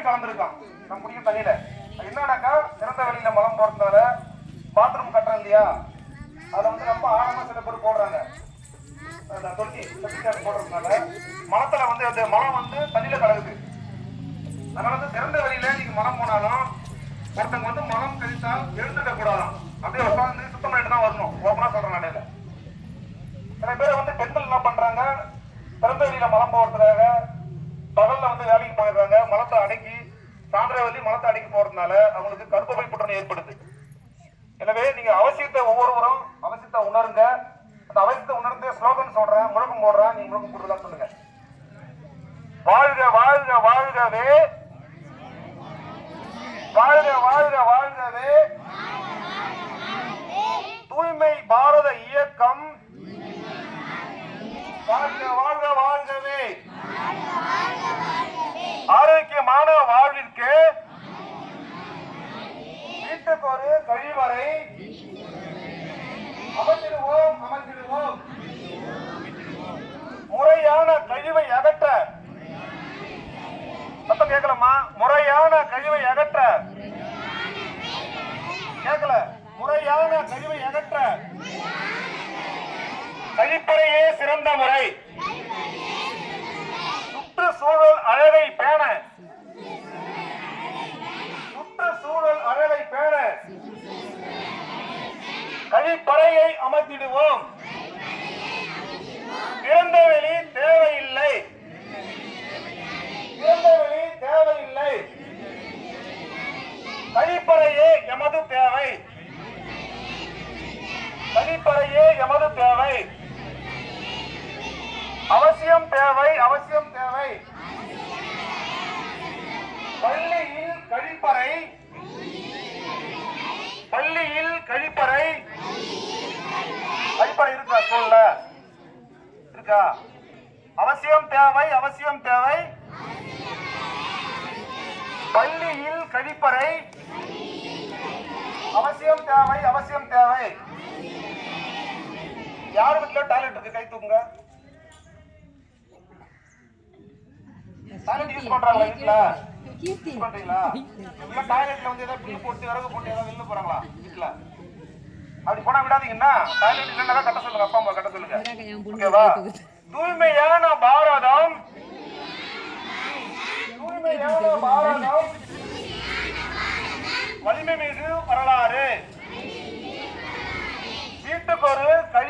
கலந்துருக்கான் நம்ம குடிக்கும் தண்ணியில என்னன்னாக்கா திறந்த வெளியில மலம் போறதுனால பாத்ரூம் கட்டுறோம் இல்லையா? அதை வந்து ரொம்ப ஆழமா சில பேர் போடுறாங்க. அந்த தொட்டி தொட்டி டேங்க் போடுறதுனால. மலத்துல வந்து அந்த மலம் வந்து தண்ணியில கலகுது அதனால வந்து திறந்த வெளியில நீங்க மலம் போனாலும் ஒருத்தங்க வந்து மலம் கழித்தால் எழுந்துட கூடாதான் அப்படியே உட்காந்து சுத்தம் பண்ணிட்டு தான் வரணும். ஓப்பனா சொல்றேன் நடையில சில பேர் வந்து பெண்கள் என்ன பண்றாங்க? திறந்த வெளியில மலம் போடுறதுக்காக பகல்ல வந்து வேலைக்கு போயிடுறாங்க மலத்தை அடக்கி சாயந்தர வெளி மலத்தை அடக்கி போறதுனால அவங்களுக்கு கர்ப்பப்பை புற்றுநோய் ஏற்படுது. எனவே நீங்க அவசியத்தை ஒவ்வொருவரும் அவசியத்தை உணருங்க. அந்த அவசியத்தை உணர்ந்து ஸ்லோகன் சொல்றேன் முழக்கம் போடுறேன் நீங்க முழக்கம் கொடுக்கலாம் சொல்லுங்க. வாழ்க வாழ்க வாழ்கவே. வாழ்க வாழ்க வாழ்கவே. தூய்மை பாரத இயக்கம். வாழ்க வாழ்க வாழ்க மாணவ வாழ்விற்கு வீட்டுக்கு ஒரு கழிவறை அமைச்சிடுவோம் அமைச்சிடுவோம் முறையான கழிவை அகற்ற. சத்தம் கேட்கலாமா முறையான கழிவை அகற்ற. கேட்கல. முறையான கழிவை அகற்ற. கழிப்பறையே சிறந்த முறை. சுற்றுச்சூழல் கழிப்பறையை அமர்த்திடுவோம். திறந்தவெளி தேவையில்லை. திறந்தவெளி தேவையில்லை. கழிப்பறையே எமது தேவை. கழிப்பறையே எமது தேவை. அவசியம் தேவை அவசியம் தேவை பள்ளியில் கழிப்பறை பள்ளியில் கழிப்பறை கழிப்பறை இருக்கா ஸ்கூல்ல இருக்கா? அவசியம் தேவை அவசியம் தேவை. பள்ளியில் கழிப்பறை. அவசியம் தேவை அவசியம் தேவை. யார் வீட்டுல டாய்லெட் இருக்கு? கை தூங்க டாய்லெட் யூஸ் பண்றாங்களா வீட்டுல யூஸ் பண்றீங்களா? இல்ல டாய்லெட்ல வந்து ஏதாவது பில்லு போட்டு விறகு போட்டு ஏதாவது வெளில போறாங்களா? வீட்டுல அப்படி போனா விடாதீங்கன்னா டாய்லெட் இல்லைன்னா கட்ட சொல்லுங்க அப்பா அம்மா கட்ட சொல்லுங்க. ஓகேவா? தூய்மையான பாரதம். தூய்மையான பாரதம். வலிமை மிகு வரலாறு. வீட்டுக்கு ஒரு